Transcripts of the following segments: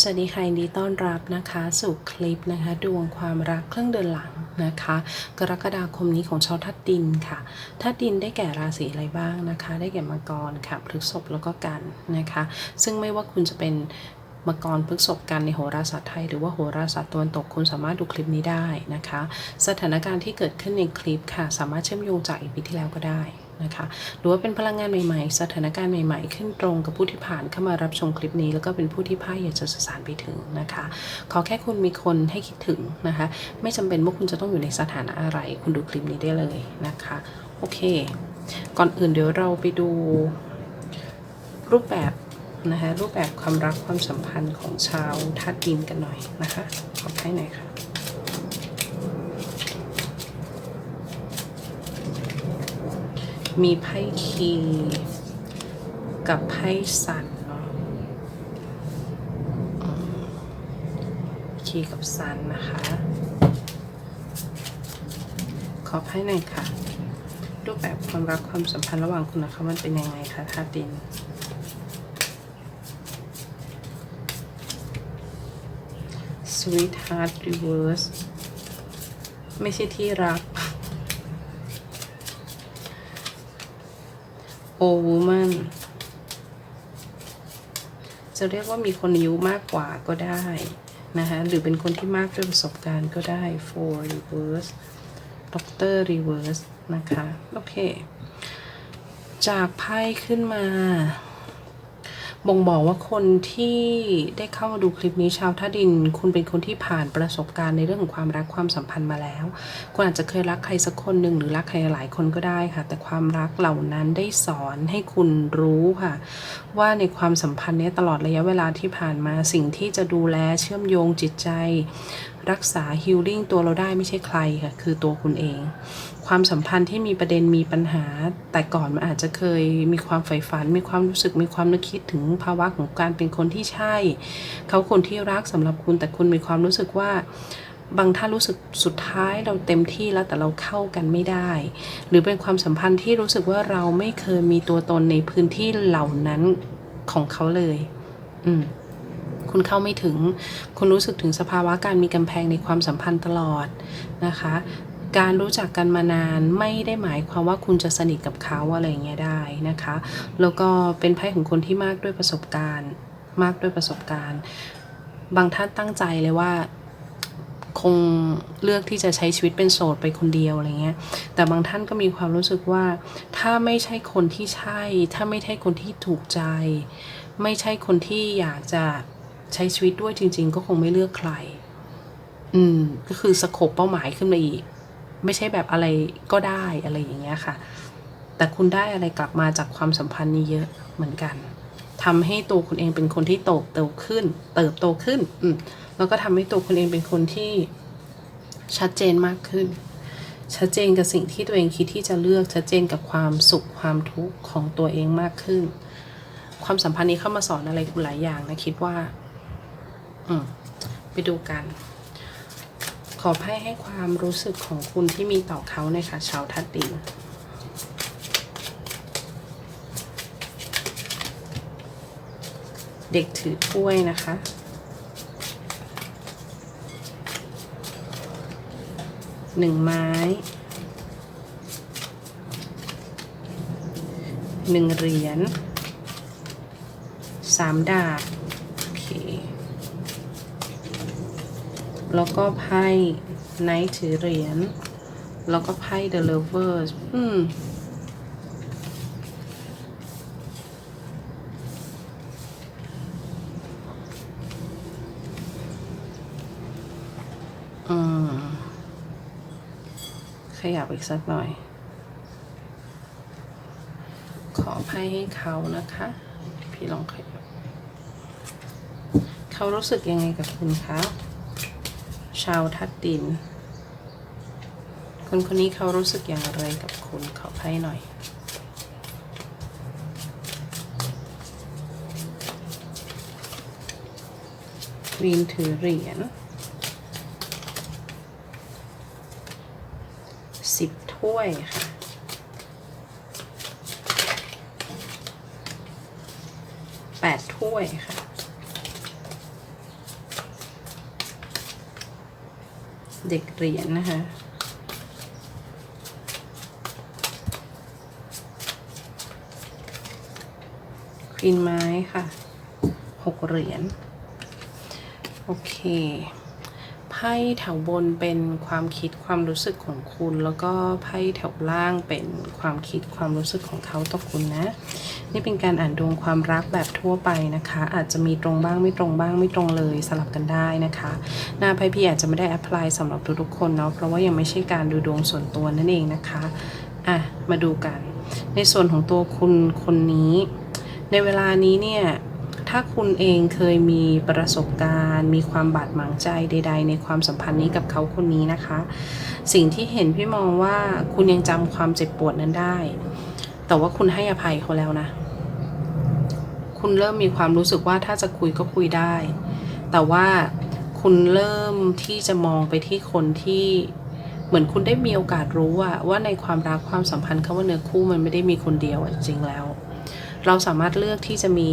สวัสดีค่ะยินดีต้อนรับนะคะสู่คลิปนะคะดวงความรักเครื่องเดินหลังนะคะ กรกฎาคมนี้ของชาวทัดดินค่ะทัดดินได้แก่ราศีอะไรบ้างนะคะ ได้แก่มังกรค่ะพฤษภแล้วก็กันนะคะ ซึ่งไม่ว่าคุณจะเป็นมังกรพฤษภกันในโหราศาสตร์ไทย หรือว่าโหราศาสตร์ตะวันตกคุณสามารถดูคลิปนี้ได้นะคะ สถานการณ์ที่เกิดขึ้นในคลิปค่ะ สามารถเชื่อมโยงจากอีพีที่แล้วก็ได้ นะคะหรือว่าเป็นพลังงานใหม่ ๆ สถานการณ์ใหม่ ๆ ขึ้นตรงกับผู้ที่ผ่านเข้ามารับชมคลิปนี้ แล้วก็เป็นผู้ที่พ่อยากจะสื่อสารไปถึงนะคะ ขอแค่คุณมีคนให้คิดถึงนะคะ ไม่จำเป็นว่าคุณจะต้องอยู่ในสถานะอะไร คุณดูคลิปนี้ได้เลยนะคะ โอเค ก่อนอื่นเดี๋ยวเราไปดูรูปแบบนะคะรูปแบบความรักความสัมพันธ์ของชาวธาตุดินกันหน่อยนะคะขอให้หน่อยค่ะ มีไพ่คีกับไพ่สันเนาะคีกับสันนะคะ ขอไพ่หน่อยค่ะ รูปแบบความรักความสัมพันธ์ระหว่างคุณนะคะมันเป็นยังไงคะธาตุดิน Sweetheart Reverse ไม่ใช่ที่รัก โอวูแมนจะเรียกว่ามีคนอายุมากกว่าก็ได้นะคะหรือเป็นคนที่มากด้วยประสบการณ์ก็ได้ for reverse doctor reverse นะคะ โอเค จากไพ่ขึ้นมา บ่งบอกว่าคนที่ได้เข้ามาดูคลิปนี้ชาวท่าดิน คุณเป็นคนที่ผ่านประสบการณ์ในเรื่องของความรักความสัมพันธ์มาแล้ว คุณอาจจะเคยรักใครสักคนหนึ่งหรือรักใครหลายคนก็ได้ค่ะ แต่ความรักเหล่านั้นได้สอนให้คุณรู้ค่ะ ว่าในความสัมพันธ์นี้ตลอดระยะเวลาที่ผ่านมาสิ่งที่จะดูแลเชื่อมโยงจิตใจ รักษาฮิลลิ่งตัวเราได้ไม่ใช่ใครค่ะคือตัวคุณเอง ความสัมพันธ์ที่มีประเด็นมีปัญหา แต่ก่อนมันอาจจะเคยมีความใฝ่ฝัน มีความรู้สึกมีความนึกคิดถึงภาวะของการเป็นคนที่ใช่ เขาคนที่รักสำหรับคุณแต่คุณมีความรู้สึกว่าบางท่านรู้สึกสุดท้ายเราเต็มที่แล้วแต่เราเข้ากันไม่ได้ หรือเป็นความสัมพันธ์ที่รู้สึกว่าเราไม่เคยมีตัวตนในพื้นที่เหล่านั้นของเขาเลย อืม คุณเข้าไม่ถึง คุณรู้สึกถึงสภาวะการมีกำแพงในความสัมพันธ์ตลอดนะคะ การรู้จักกันมานานไม่ได้หมายความว่าคุณจะสนิทกับเขาอะไรอย่างเงี้ยได้นะคะ แล้วก็เป็นไพ่ของคนที่มากด้วยประสบการณ์ มากด้วยประสบการณ์ บางท่านตั้งใจเลยว่าคงเลือกที่จะใช้ชีวิตเป็นโสดไปคนเดียวอะไรเงี้ย แต่บางท่านก็มีความรู้สึกว่า ถ้าไม่ใช่คนที่ใช่ ถ้าไม่ใช่คนที่ถูกใจ ไม่ใช่คนที่อยากจะ ใช้ชีวิตด้วยจริง ๆ ก็คงไม่เลือกใคร อืม ก็คือสโคปเป้าหมายขึ้นมาอีก ไม่ใช่แบบอะไรก็ได้อะไรอย่างเงี้ยค่ะ แต่คุณได้อะไรกลับมาจากความสัมพันธ์นี้เยอะเหมือนกันทำให้ตัวคุณเองเป็นคนที่โตโตขึ้น เติบโตขึ้น อืมแล้วก็ทำให้ตัวคุณเองเป็นคนที่ชัดเจนมากขึ้น ชัดเจนกับสิ่งที่ตัวเองคิดที่จะเลือก ชัดเจนกับความสุขความทุกข์ของตัวเองมากขึ้น ความสัมพันธ์นี้เข้ามาสอนอะไรคุณหลายอย่างนะคิดว่า อืมไปดูกัน ขอไพ่ให้ความรู้สึกของคุณที่มีต่อเขาในอยค่ะชาวทัดดินเด็กถือถ้วยนะคะ หนึ่งไม้ หนึ่งเหรียญ สามดาบ โอเค แล้วก็ไพ่ไนท์ถือเหรียญ แล้วก็ไพ่ The Lovers อืมอืมขยับอีกสักหน่อย ขอไพ่ให้เขานะคะ พี่ลองขยับ เขารู้สึกยังไงกับคุณคะ ชาวทัดดิน คนคนนี้เขารู้สึกอย่างไรกับคุณขอไพ่หน่อย วีนถือเหรียญสิบถ้วยค่ะแปดถ้วยค่ะ เด็กเหรียญนะคะควีนไม้ค่ะหกเหรียญโอเค พ่แถวบนเป็นความคิดความรู้สึกของคุณ แล้วก็ไพ่แถวล่างเป็นความคิดความรู้สึกของเขาต่อคุณนะ นี่เป็นการอ่านดวงความรักแบบทั่วไปนะคะ อาจจะมีตรงบ้างไม่ตรงบ้างไม่ตรงเลยสลับกันได้นะคะ หน้าไพ่พี่อาจจะไม่ได้แอพพลายสำหรับทุกๆคนเนาะเพราะว่ายังไม่ใช่การดูดวงส่วนตัวนั่นเองนะคะอะมาดูกัน ในส่วนของตัวคุณคนนี้ ในเวลานี้เนี่ย ถ้าคุณเองเคยมีประสบการณ์ มีความบาดหมางใจใด ๆ ในความสัมพันธ์นี้กับเขาคนนี้นะคะ สิ่งที่เห็นพี่มองว่าคุณยังจำความเจ็บปวดนั้นได้ แต่ว่าคุณให้อภัยเขาแล้วนะ คุณเริ่มมีความรู้สึกว่าถ้าจะคุยก็คุยได้ แต่ว่าคุณเริ่มที่จะมองไปที่คนที่เหมือนคุณได้มีโอกาสรู้ว่าว่าในความรักความสัมพันธ์คำว่าเนื้อคู่มันไม่ได้มีคนเดียวจริงแล้ว เราสามารถเลือกที่จะมี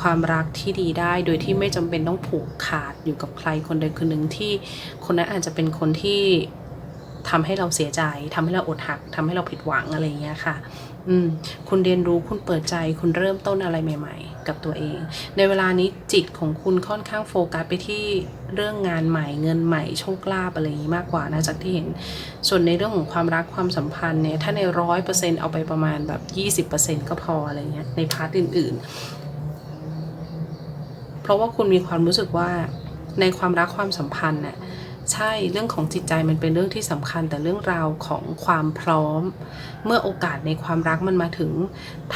ความรักที่ดีได้ โดยที่ไม่จำเป็นต้องผูกขาดอยู่กับใครคนใดคนหนึ่งที่คนนั้นอาจจะเป็นคนที่ทำให้เราเสียใจทำให้เราอดหักทำให้เราผิดหวังอะไรอย่างเงี้ยค่ะ อืม คุณเรียนรู้คุณเปิดใจ คุณเริ่มต้นอะไรใหม่ ๆ กับตัวเอง ในเวลานี้จิตของคุณค่อนข้างโฟกัสไปที่เรื่องงานใหม่ เงินใหม่โชคลาภอะไรอย่างนี้มากกว่านะจากที่เห็น ส่วนในเรื่องของความรักความสัมพันธ์เนี่ย ถ้าในร้อยเปอร์เซ็นเอาไปประมาณแบบยี่สิบเปอร์เซ็นก็พออะไรเงี้ยในพาร์ทอื่น ๆ เพราะว่าคุณมีความรู้สึกว่าในความรักความสัมพันธ์น่ะใช่เรื่องของจิตใจมันเป็นเรื่องที่สำคัญ แต่เรื่องราวของความพร้อม เมื่อโอกาสในความรักมันมาถึง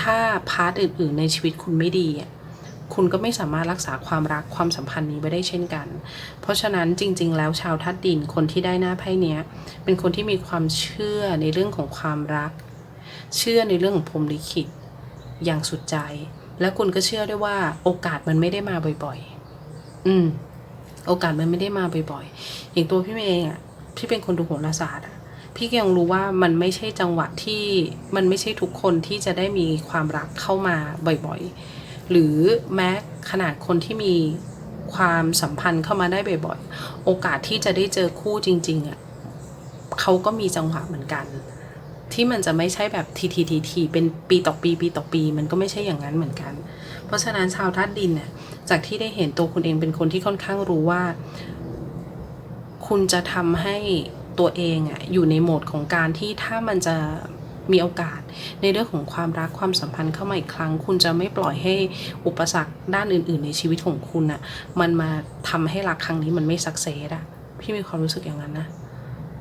ถ้าพาร์ทอื่น ๆ ในชีวิตคุณไม่ดีคุณก็ไม่สามารถรักษาความรักความสัมพันธ์นี้ไว้ได้เช่นกัน เพราะฉะนั้นจริง ๆ แล้วชาวทัดดินคนที่ได้หน้าไพ่เนี้ย เป็นคนที่มีความเชื่อในเรื่องของความรัก เชื่อในเรื่องของพรหมลิขิตอย่างสุดใจ และคุณก็เชื่อด้วยว่า โอกาสมันไม่ได้มาบ่อยๆ อืม โอกาสมันไม่ได้มาบ่อยๆ อย่างตัวพี่เมย์เองอะพี่เป็นคนดูโหราศาสตร์อะ พี่ก็ยังรู้ว่ามันไม่ใช่จังหวะที่มันไม่ใช่ทุกคนที่จะได้มีความรักเข้ามาบ่อยๆ หรือแม้ขนาดคนที่มีความสัมพันธ์เข้ามาได้บ่อยๆ โอกาสที่จะได้เจอคู่จริง ๆอะเขาก็มีจังหวะเหมือนกัน ที่มันจะไม่ใช่แบบทีทีทีทีเป็นปีต่อปี ปีต่อปี มันก็ไม่ใช่อย่างนั้นเหมือนกัน เพราะฉะนั้นชาวธาตุดินเนี่ยจากที่ได้เห็นตัวคุณเองเป็นคนที่ค่อนข้างรู้ว่า คุณจะทำให้ตัวเองอะอยู่ในโหมดของการที่ถ้ามันจะมีโอกาสในเรื่องของความรักความสัมพันธ์เข้ามาอีกครั้ง คุณจะไม่ปล่อยให้อุปสรรคด้านอื่น ๆ ในชีวิตของคุณอะมันมาทำให้รักครั้งนี้มันไม่สักเซสอะพี่มีความรู้สึกอย่างนั้นนะ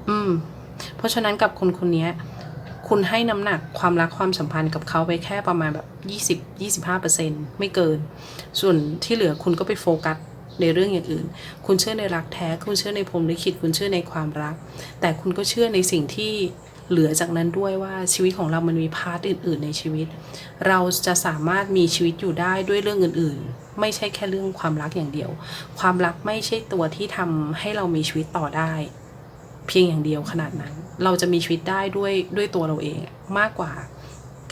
อืม เพราะฉะนั้นกับคนคนนี้ คุณให้น้ำหนักความรักความสัมพันธ์กับเขาไปแค่ประมาณแบบ 20-25%ไม่เกิน ส่วนที่เหลือคุณก็ไปโฟกัสในเรื่องอย่างอื่น คุณเชื่อในรักแท้ คุณเชื่อในพรมลิขิต คุณเชื่อในความรัก แต่คุณก็เชื่อในสิ่งที่เหลือจากนั้นด้วยว่าชีวิตของเรามันมีพาร์ทอื่น ๆ ในชีวิต เราจะสามารถมีชีวิตอยู่ได้ด้วยเรื่องอื่น ๆ ไม่ใช่แค่เรื่องความรักอย่างเดียว ความรักไม่ใช่ตัวที่ทำให้เรามีชีวิตต่อได้ เพียงอย่างเดียวขนาดนั้น เราจะมีชีวิตได้ด้วยด้วยตัวเราเองมากกว่า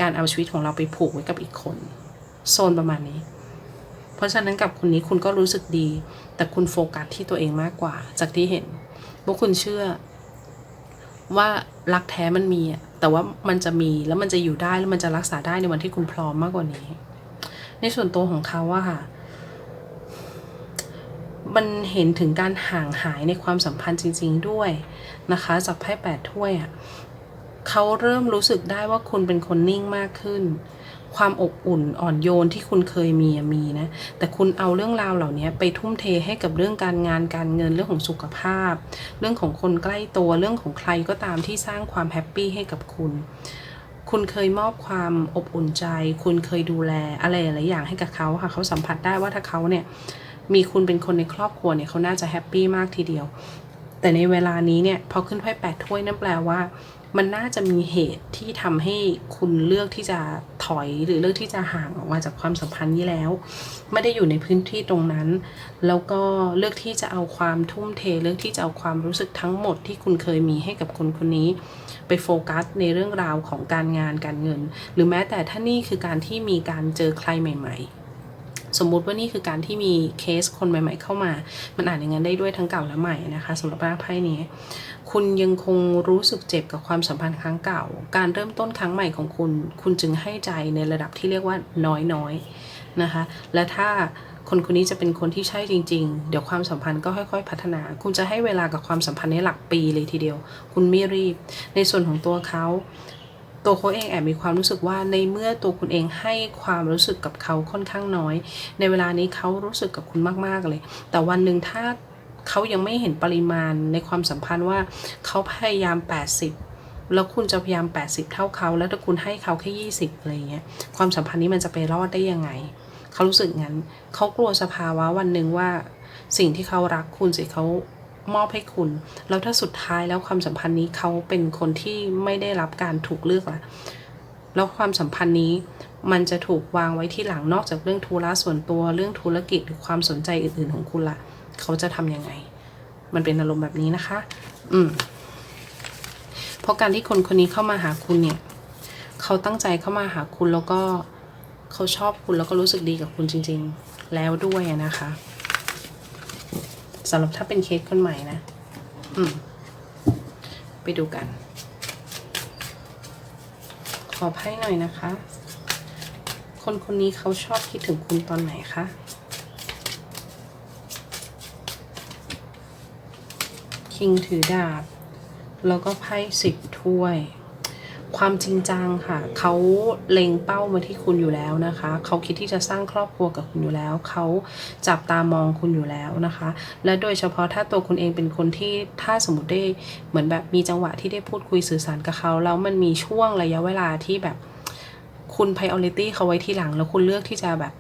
การเอาชีวิตของเราไปผูกไว้กับอีกคน โซนประมาณนี้ เพราะฉะนั้นกับคนนี้คุณก็รู้สึกดี แต่คุณโฟกัสที่ตัวเองมากกว่า จากที่เห็นว่าคุณเชื่อ ว่ารักแท้มันมีแต่ว่ามันจะมีแล้วมันจะอยู่ได้แล้วมันจะรักษาได้ในวันที่คุณพร้อมมากกว่านี้ ในส่วนตัวของเขาอะค่ะ มันเห็นถึงการห่างหายในความสัมพันธ์จริง ๆด้วยนะคะ จากไพ่แปดถ้วยอะเขาเริ่มรู้สึกได้ว่าคุณเป็นคนนิ่งมากขึ้น ความอบอุ่นอ่อนโยนที่คุณเคยมีมีนะ แต่คุณเอาเรื่องราวเหล่านี้ไปทุ่มเทให้กับเรื่องการงานการเงินเรื่องของสุขภาพ เรื่องของคนใกล้ตัวเรื่องของใครก็ตามที่สร้างความแฮปปี้ให้กับคุณคุณเคยมอบความอบอุ่นใจ คุณเคยดูแลอะไรหลายอย่างให้กับเขาค่ะ เขาสัมผัสได้ว่าถ้าเขาเนี่ย มีคุณเป็นคนในครอบครัวเนี่ยเขาน่าจะแฮปปี้มากทีเดียว แต่ในเวลานี้เนี่ยพอขึ้นไพ่แปดถ้วยนั่นแปลว่า มันน่าจะมีเหตุที่ทำให้คุณเลือกที่จะถอยหรือเลือกที่จะห่างออกมาจากความสัมพันธ์นี้แล้ว ไม่ได้อยู่ในพื้นที่ตรงนั้น แล้วก็เลือกที่จะเอาความทุ่มเท เลือกที่จะเอาความรู้สึกทั้งหมดที่คุณเคยมีให้กับคนคนนี้ ไปโฟกัสในเรื่องราวของการงานการเงิน หรือแม้แต่ถ้านี่คือการที่มีการเจอใครใหม่ ๆ สมมุติว่านี่คือการที่มีเคสคนใหม่ ๆ เข้ามา มันอ่านอย่างนั้นได้ด้วยทั้งเก่าและใหม่นะคะสำหรับหน้าไพ่นี้ คุณยังคงรู้สึกเจ็บกับความสัมพันธ์ครั้งเก่า การเริ่มต้นครั้งใหม่ของคุณ คุณจึงให้ใจในระดับที่เรียกว่าน้อยๆนะคะ และถ้าคนคนนี้จะเป็นคนที่ใช่จริง ๆ เดี๋ยวความสัมพันธ์ก็ค่อย ๆ พัฒนา คุณจะให้เวลากับความสัมพันธ์ในหลักปีเลยทีเดียว คุณไม่รีบ ในส่วนของตัวเขา ตัวเขาเองแอบมีความรู้สึกว่าในเมื่อตัวคุณเองให้ความรู้สึกกับเขาค่อนข้างน้อย ในเวลานี้เขารู้สึกกับคุณมาก ๆ เลย แต่วันหนึ่งถ้าเขายังไม่เห็นปริมาณในความสัมพันธ์ว่าเขาพยายาม 80แล้วคุณจะพยายาม 80 เท่าเขา แล้วถ้าคุณให้เขาแค่ 20 อะไรเงี้ย ความสัมพันธ์นี้มันจะไปรอดได้ยังไง เขารู้สึกงั้น เขากลัวสภาวะวันหนึ่งว่า สิ่งที่เขารักคุณสิเขา มอบให้คุณ แล้วถ้าสุดท้ายแล้วความสัมพันธ์นี้เขาเป็นคนที่ไม่ได้รับการถูกเลือกละแล้วความสัมพันธ์นี้มันจะถูกวางไว้ที่หลังนอกจากเรื่องธุระส่วนตัวเรื่องธุรกิจหรือความสนใจอื่น ๆ ของคุณละเขาจะทำยังไง มันเป็นอารมณ์แบบนี้นะคะ อืมเพราะการที่คนคนนี้เข้ามาหาคุณเนี่ย เขาตั้งใจเข้ามาหาคุณแล้วก็เขาชอบคุณแล้วก็รู้สึกดีกับคุณจริง ๆ แล้วด้วยนะคะ สำหรับถ้าเป็นเคสคนใหม่นะ อืม ไปดูกัน ขอไพ่หน่อยนะคะ คนคนนี้เขาชอบคิดถึงคุณตอนไหนคะคิงถือดาบ แล้วก็ไพ่สิบถ้วย ความจริงจังค่ะ เขาเล็งเป้ามาที่คุณอยู่แล้วนะคะ เขาคิดที่จะสร้างครอบครัวกับคุณอยู่แล้ว เขาจับตามองคุณอยู่แล้วนะคะ และโดยเฉพาะถ้าตัวคุณเองเป็นคนที่ถ้าสมมติได้เหมือนแบบมีจังหวะที่ได้พูดคุยสื่อสารกับเขาแล้วมันมีช่วงระยะเวลาที่แบบคุณ priority เขาไว้ที่หลัง แล้วคุณเลือกที่จะแบบ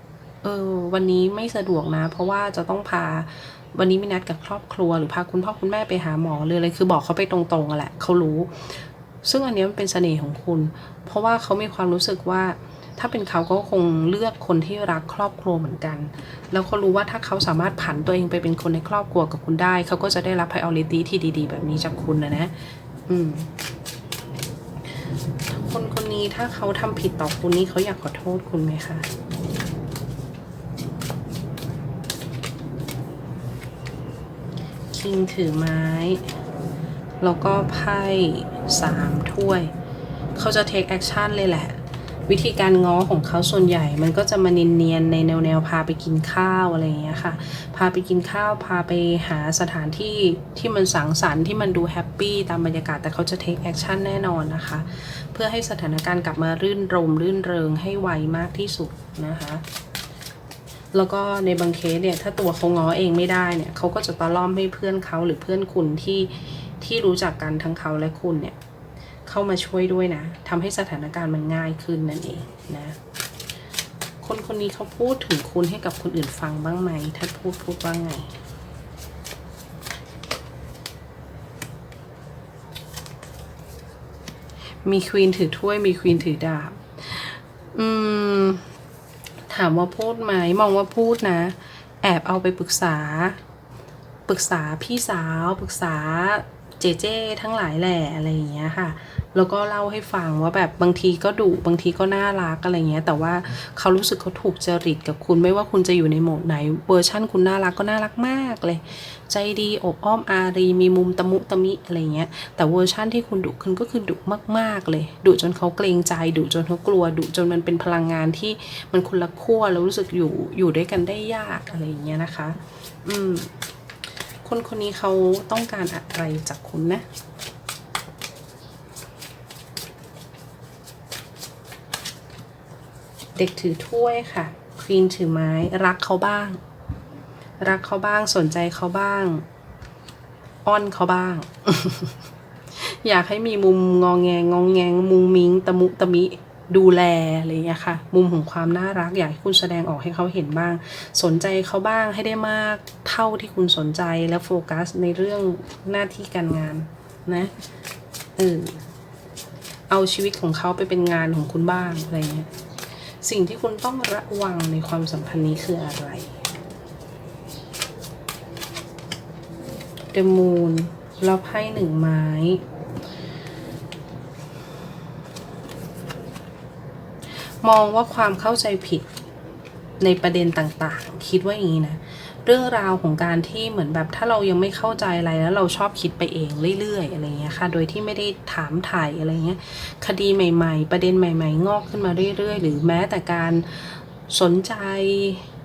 เออ วันนี้ไม่สะดวกนะ เพราะว่าจะต้องพาวันนี้มีนัดกับครอบครัวหรือพาคุณพ่อคุณแม่ไปหาหมอเลยอะไรคือบอกเขาไปตรงๆอะแหละเขารู้ ซึ่งอันนี้มันเป็นเสน่ห์ของคุณ เพราะว่าเขามีความรู้สึกว่า ถ้าเป็นเขาก็คงเลือกคนที่รักครอบครัวเหมือนกัน แล้วเขารู้ว่าถ้าเขาสามารถผันตัวเองไปเป็นคนในครอบครัวกับคุณได้ เขาก็จะได้รับ priority ที่ดี ๆ แบบนี้จากคุณนะนะ อืมคนคนนี้ถ้าเขาทำผิดต่อคุณนี่เขาอยากขอโทษคุณไหมคะคิงถือไม้ แล้วก็ไพ่สามถ้วย เขาจะ take action เลยแหละ วิธีการง้อของเขาส่วนใหญ่ มันก็จะมาเนียนๆในแนวแนวพาไปกินข้าวอะไรอย่างเงี้ยค่ะ พาไปกินข้าว พาไปหาสถานที่ที่มันสังสรรค์ที่มันดูแฮปปี้ตามบรรยากาศ แต่เขาจะ take action แน่นอนนะคะ เพื่อให้สถานการณ์กลับมารื่นรมรื่นเริงให้ไวมากที่สุดนะคะแล้วก็ในบางเคสเนี่ยถ้าตัวเขาง้อเองไม่ได้เนี่ยเขาก็จะตะล่อมให้เพื่อนเขาหรือเพื่อนคุณที่ ที่รู้จักกันทั้งเขาและคุณเนี่ย เข้ามาช่วยด้วยนะทำให้สถานการณ์มันง่ายขึ้นนั่นเองนะ คนคนนี้เขาพูดถึงคุณให้กับคนอื่นฟังบ้างไหมถ้าพูดพูดว่าไงมีควีนถือถ้วยมีควีนถือดาบ อืม ถามว่าพูดไหมมองว่าพูดนะ แอบเอาไปปรึกษา ปรึกษาพี่สาว ปรึกษา เจเจทั้งหลายแหล่อะไรอย่างเงี้ยค่ะ แล้วก็เล่าให้ฟังว่าแบบบางทีก็ดุบางทีก็น่ารักอะไรเงี้ย แต่ว่าเขารู้สึกเขาถูกจริตกับคุณไม่ว่าคุณจะอยู่ในโหมดไหนเวอร์ชั่นคุณน่ารักก็น่ารักมากเลย ใจดีอบอ้อมอารีมีมุมตะมุตะมิอะไรเงี้ย แต่เวอร์ชั่นที่คุณดุคุณก็คือดุมากๆเลยดุจนเขาเกรงใจดุจนเขากลัวดุจนมันเป็นพลังงานที่มันคนละขั้วแล้วรู้สึกอยู่อยู่ด้วยกันได้ยากอะไรอย่างเงี้ยนะคะ อืม คนคนนี้เขาต้องการอะไรจากคุณนะ เด็กถือถ้วยค่ะ ควีนถือไม้ รักเขาบ้าง รักเขาบ้าง สนใจเขาบ้าง อ้อนเขาบ้าง อยากให้มีมุมงองแงงองแงงมุงมิงตะมุตะมิ ดูแลอะไรเงี้ยค่ะ มุมของความน่ารักอยากให้คุณแสดงออกให้เขาเห็นบ้าง สนใจเขาบ้างให้ได้มากเท่าที่คุณสนใจและโฟกัสในเรื่องหน้าที่การงานนะเออเอาชีวิตของเขาไปเป็นงานของคุณบ้างอะไรเงี้ยสิ่งที่คุณต้องระวังในความสัมพันธ์นี้คืออะไร The Moon แล้วไพ่หนึ่งไม้ มองว่าความเข้าใจผิดในประเด็นต่างๆ คิดว่าอย่างนี้นะ เรื่องราวของการที่เหมือนแบบถ้าเรายังไม่เข้าใจอะไรแล้วเราชอบคิดไปเองเรื่อยๆอะไรเงี้ยค่ะ โดยที่ไม่ได้ถามถ่ายอะไรเงี้ย คดีใหม่ ๆ ประเด็นใหม่ ๆ งอกขึ้นมาเรื่อยๆ หรือแม้แต่การสนใจ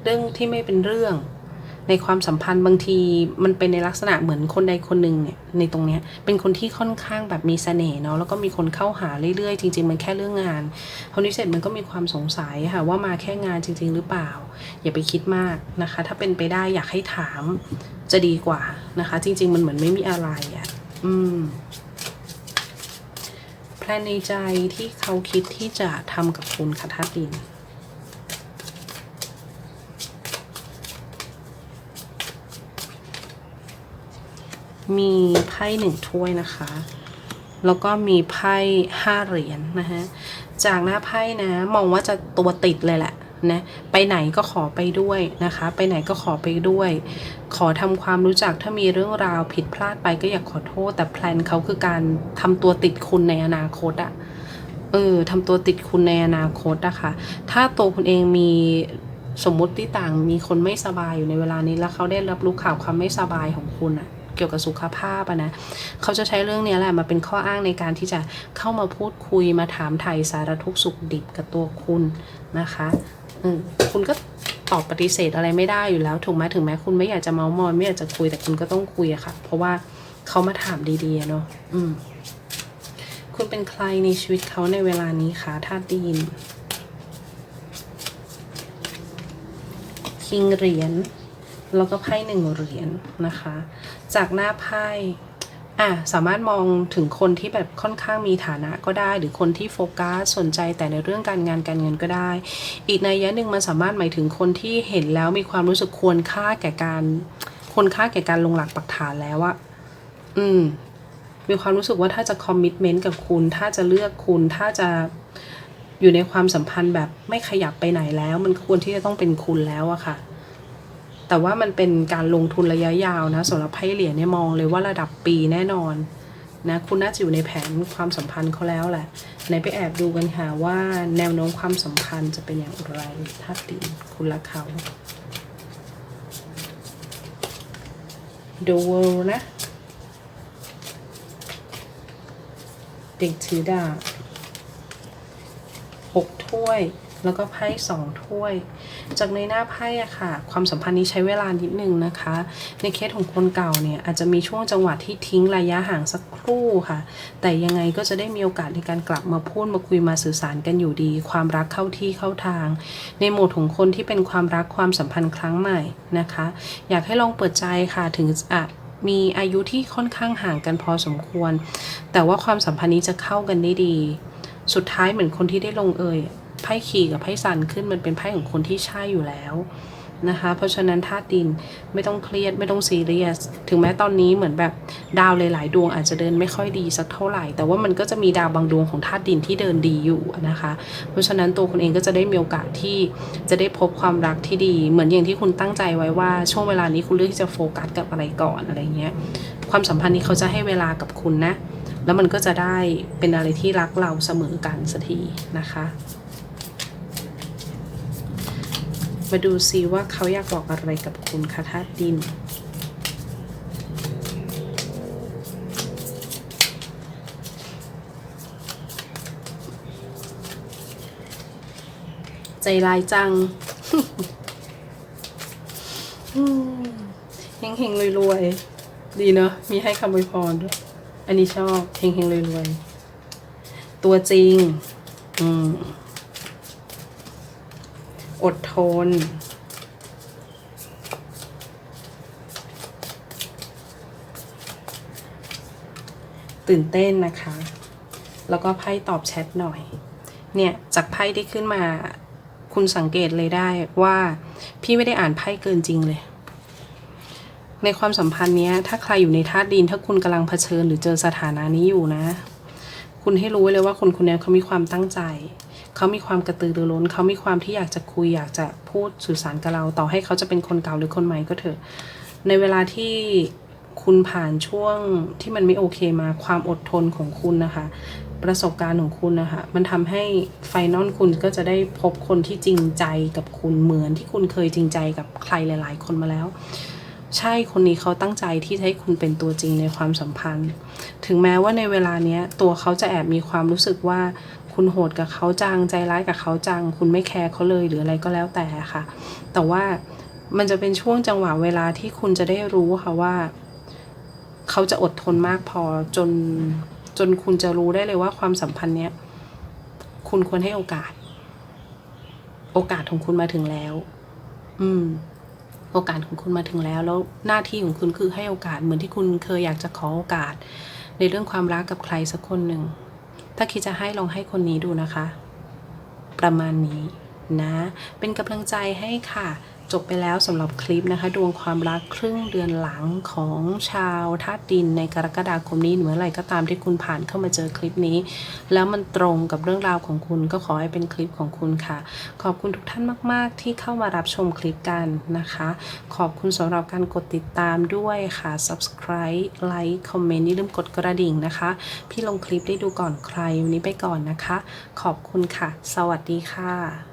เรื่องที่ไม่เป็นเรื่อง ในความสัมพันธ์บางทีมันเป็นในลักษณะเหมือนคนใดคนหนึ่งเนี่ยในตรงเนี้ยเป็นคนที่ค่อนข้างแบบมีเสน่ห์เนาะแล้วก็มีคนเข้าหาเรื่อยๆ จริง ๆ มันแค่เรื่องงานพอนี้เสร็จมันก็มีความสงสัยค่ะว่ามาแค่งานจริง ๆ หรือเปล่า อย่าไปคิดมากนะคะ ถ้าเป็นไปได้อยากให้ถามจะดีกว่านะคะ จริง ๆ มันเหมือนไม่มีอะไรอะ่ะอืมแพลนในใจที่เขาคิดที่จะทำกับคุณค่ะธาตุดิน มีไพ่หนึ่งถ้วยนะคะ แล้วก็มีไพ่ห้าเหรียญนนะฮะ จากหน้าไพ่นะ มองว่าจะตัวติดเลยแหละนะไปไหนก็ขอไปด้วยนะคะ ไปไหนก็ขอไปด้วย ขอทำความรู้จักถ้ามีเรื่องราวผิดพลาดไปก็อยากขอโทษ แต่แพลนเขาคือการทำตัวติดคุณในอนาคตอะเออทำตัวติดคุณในอนาคตอะคะ่ะ ถ้าตัวคุณเองมีสมมุติที่ต่างมีคนไม่สบายอยู่ในเวลานี้แล้วเขาได้รับรู้ข่าวความไม่สบายของคุณอะ กี่ยวกับสุขภาพนะเขาจะใช้เรื่องนี้แหละมาเป็นข้ออ้างในการที่จะเข้ามาพูดคุยมาถามไถ่สารทุกข์สุขดิบกับตัวคุณนะคะคุณก็ตอบปฏิเสธอะไรไม่ได้อยู่แล้วถูกไหมถึงแม้คุณไม่อยากจะเมาส์มอยไม่อยากจะคุยแต่คุณก็ต้องคุยอะค่ะ เพราะว่าเขามาถามดีๆเนาะอืมคุณเป็นใครในชีวิตเขาในเวลานี้คะถ้าไดยินคิงเหรียญแล้วก็ไพ่หนึ่งเหรียญนะคะ จากหน้าไพ่อะสามารถมองถึงคนที่แบบค่อนข้างมีฐานะก็ได้ หรือคนที่โฟกัสสนใจแต่ในเรื่องการงานการเงินก็ได้ อีกในยยะหนึ่งมันสามารถหมายถึงคนที่เห็นแล้วมีความรู้สึกควรค่าแก่การควรค่าแก่การลงหลักปักฐานแล้วอะอืมมีความรู้สึกว่าถ้าจะคอมมิชเมนต์กับคุณ ถ้าจะเลือกคุณ ถ้าจะอยู่ในความสัมพันธ์แบบไม่ขยับไปไหนแล้ว มันควรที่จะต้องเป็นคุณแล้วอะค่ะ แต่ว่ามันเป็นการลงทุนระยะยาวนะสำหรับไพ่เหรียญเนี่ยมองเลยว่าระดับปีแน่นอนนะคุณน่าจะอยู่ในแผนความสัมพันธ์เขาแล้วแหละไหนไปแอบดูกันค่ะว่าแนวโน้มความสัมพันธ์จะเป็นอย่างไรถ้าดีคุณรักเขา The World นะ เด็กถือดาบหกถ้วย แล้วก็ไพ่สองถ้วย จากในหน้าไพ่อะค่ะ ความสัมพันธ์นี้ใช้เวลานิดนึงนะคะ ในเคสของคนเก่าเนี่ยอาจจะมีช่วงจังหวะที่ทิ้งระยะห่างสักครู่ค่ะ แต่ยังไงก็จะได้มีโอกาสในการกลับมาพูดมาคุยมาสื่อสารกันอยู่ดี ความรักเข้าที่เข้าทาง ในโหมดของคนที่เป็นความรักความสัมพันธ์ครั้งใหม่นะคะ อยากให้ลองเปิดใจค่ะถึงอะมีอายุที่ค่อนข้างห่างกันพอสมควร แต่ว่าความสัมพันธ์นี้จะเข้ากันได้ดี สุดท้ายเหมือนคนที่ได้ลงเอย ไพ่ขี่กับไพ่สันขึ้นมันเป็นไพ่ของคนที่ใช่อยู่แล้วนะคะ เพราะฉะนั้นธาตุดินไม่ต้องเครียดไม่ต้องซีเรียส ถึงแม้ตอนนี้เหมือนแบบดาวหลาย ๆ ดวงอาจจะเดินไม่ค่อยดีสักเท่าไหร่ แต่ว่ามันก็จะมีดาวบางดวงของธาตุดินที่เดินดีอยู่นะคะ เพราะฉะนั้นตัวคุณเองก็จะได้มีโอกาสที่จะได้พบความรักที่ดี เหมือนอย่างที่คุณตั้งใจไว้ว่าช่วงเวลานี้คุณเลือกที่จะโฟกัสกับอะไรก่อนอะไรเงี้ย ความสัมพันธ์นี้เขาจะให้เวลากับคุณนะ แล้วมันก็จะได้เป็นอะไรที่รักเราเสมอกันสักทีนะคะ มาดูซิว่าเขาอยากบอกอะไรกับคุณคะธาตุดิน ใจร้ายจังเฮงเฮงๆรวยๆ ดีเนาะมีให้คำอวยพรด้วย อันนี้ชอบเฮงเฮงๆรวยๆ ตัวจริง อืม อดทน ตื่นเต้นนะคะ แล้วก็ไพ่ตอบแชทหน่อย เนี่ย จากไพ่ที่ขึ้นมา คุณสังเกตเลยได้ว่า พี่ไม่ได้อ่านไพ่เกินจริงเลยในความสัมพันธ์เนี้ยถ้าใครอยู่ในธาตุดิน ถ้าคุณกำลังเผชิญหรือเจอสถานะนี้อยู่นะ คุณให้รู้ไว้เลยว่าคนคนนี้เขามีความตั้งใจ เขามีความกระตือรือร้น เขามีความที่อยากจะคุยอยากจะพูดสื่อสารกับเรา ต่อให้เขาจะเป็นคนเก่าหรือคนใหม่ก็เถอะ ในเวลาที่คุณผ่านช่วงที่มันไม่โอเคมาความอดทนของคุณนะคะ ประสบการณ์ของคุณนะคะ มันทำให้ไฟนอลคุณก็จะได้พบคนที่จริงใจกับคุณเหมือนที่คุณเคยจริงใจกับใครหลาย ๆ คนมาแล้ว ใช่คนนี้เขาตั้งใจที่จะให้คุณเป็นตัวจริงในความสัมพันธ์ ถึงแม้ว่าในเวลาเนี้ยตัวเขาจะแอบมีความรู้สึกว่า คุณโหดกับเขาจังใจร้ายกับเขาจัง คุณไม่แคร์เขาเลยหรืออะไรก็แล้วแต่ค่ะ แต่ว่ามันจะเป็นช่วงจังหวะเวลาที่คุณจะได้รู้ค่ะว่า เขาจะอดทนมากพอจนจนคุณจะรู้ได้เลยว่าความสัมพันธ์เนี้ยคุณควรให้โอกาส โอกาสของคุณมาถึงแล้ว อืม โอกาสของคุณมาถึงแล้ว แล้วหน้าที่ของคุณคือให้โอกาสเหมือนที่คุณเคยอยากจะขอโอกาส ในเรื่องความรักกับใครสักคนหนึ่ง ถ้าคิดจะให้ลองให้คนนี้ดูนะคะ ประมาณนี้นะ เป็นกำลังใจให้ค่ะ จบไปแล้วสำหรับคลิปนะคะ ดวงความรักครึ่งเดือนหลังของชาวธาตุดินในกรกฎาคมนี้เมื่อไรก็ตามที่คุณผ่านเข้ามาเจอคลิปนี้ แล้วมันตรงกับเรื่องราวของคุณก็ขอให้เป็นคลิปของคุณค่ะ ขอบคุณทุกท่านมาก ๆ ที่เข้ามารับชมคลิปกันนะคะ ขอบคุณสำหรับการกดติดตามด้วยค่ะ subscribe like คอมเมนต์อย่าลืมกดกระดิ่งนะคะ พี่ลงคลิปได้ดูก่อนใครวันนี้ไปก่อนนะคะ ขอบคุณค่ะ สวัสดีค่ะ